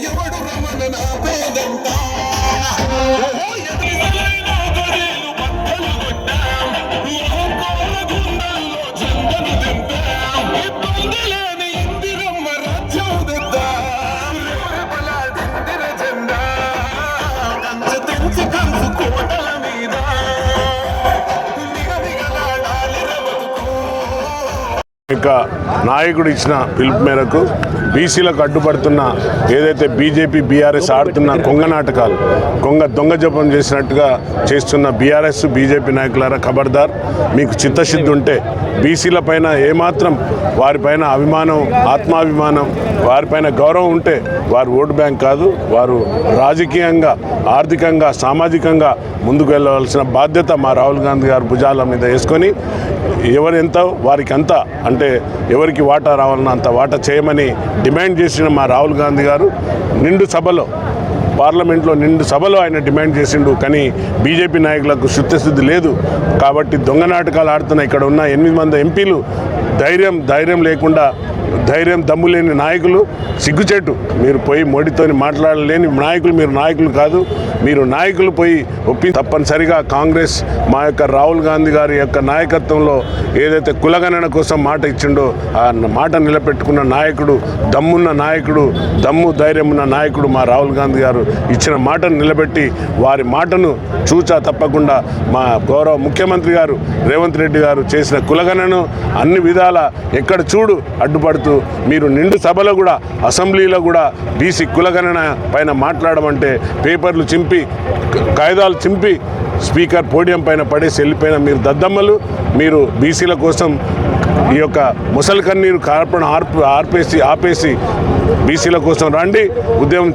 ఎవడు రమణ నా పేదంతా యొక్క నాయకుడు ఇచ్చిన పిలుపు మేరకు బీసీలకు అడ్డుపడుతున్న ఏదైతే బీజేపీ బీఆర్ఎస్ ఆడుతున్న కొంగ నాటకాలు కొంగ దొంగ జపం చేసినట్టుగా చేస్తున్న బీఆర్ఎస్ బీజేపీ నాయకులారా ఖబర్దార్ మీకు చిత్తశుద్ధి ఉంటే బీసీల పైన ఏమాత్రం వారిపైన అభిమానం ఆత్మాభిమానం వారిపైన గౌరవం ఉంటే వారు ఓటు బ్యాంక్ కాదు వారు రాజకీయంగా ఆర్థికంగా సామాజికంగా ముందుకు వెళ్ళవలసిన బాధ్యత మా రాహుల్ గాంధీ గారు భుజాల మీద వేసుకొని ఎవరెంత వారికి అంత అంటే ఎవరికి వాటా రావాలన్న అంత వాటా చేయమని డిమాండ్ చేసిన మా రాహుల్ గాంధీ గారు నిండు సభలో పార్లమెంట్లో నిండు సభలో ఆయన డిమాండ్ చేసిండు కానీ బీజేపీ నాయకులకు శుద్ధశుద్ధి లేదు. కాబట్టి దొంగ నాటకాలు ఆడుతున్న ఇక్కడ ఉన్న ఎనిమిది మంది ఎంపీలు ధైర్యం ధైర్యం లేకుండా ధైర్యం దమ్ము లేని నాయకులు సిగ్గుచేటు. మీరు పోయి మోడీతోని మాట్లాడలేని నాయకులు మీరు నాయకులు కాదు. మీరు నాయకులు పోయి ఒప్పి తప్పనిసరిగా కాంగ్రెస్ మా యొక్క రాహుల్ గాంధీ గారి యొక్క నాయకత్వంలో ఏదైతే కులగణన కోసం మాట ఇచ్చిండో ఆ మాట నిలబెట్టుకున్న నాయకుడు దమ్మున్న నాయకుడు దమ్ము ధైర్యం ఉన్న నాయకుడు మా రాహుల్ గాంధీ గారు ఇచ్చిన మాటను నిలబెట్టి వారి మాటను చూచా తప్పకుండా మా గౌరవ ముఖ్యమంత్రి గారు రేవంత్ రెడ్డి గారు చేసిన కులగణను అన్ని విధాల ఎక్కడ చూడు అడ్డుపడుతూ మీరు నిండు సభలో కూడా అసెంబ్లీలో కూడా బీసీ కులగణన పైన మాట్లాడమంటే పేపర్లు చింపి కాగితాలు చింపి స్పీకర్ పోడియం పైన పడేసి వెళ్ళిపోయిన మీరు దద్దమ్మలు మీరు బీసీల కోసం ఈ యొక్క ముసలి కన్నీరు కార్పణ ఆర్పు ఆర్పేసి ఆపేసి బీసీల కోసం రండి ఉద్యమం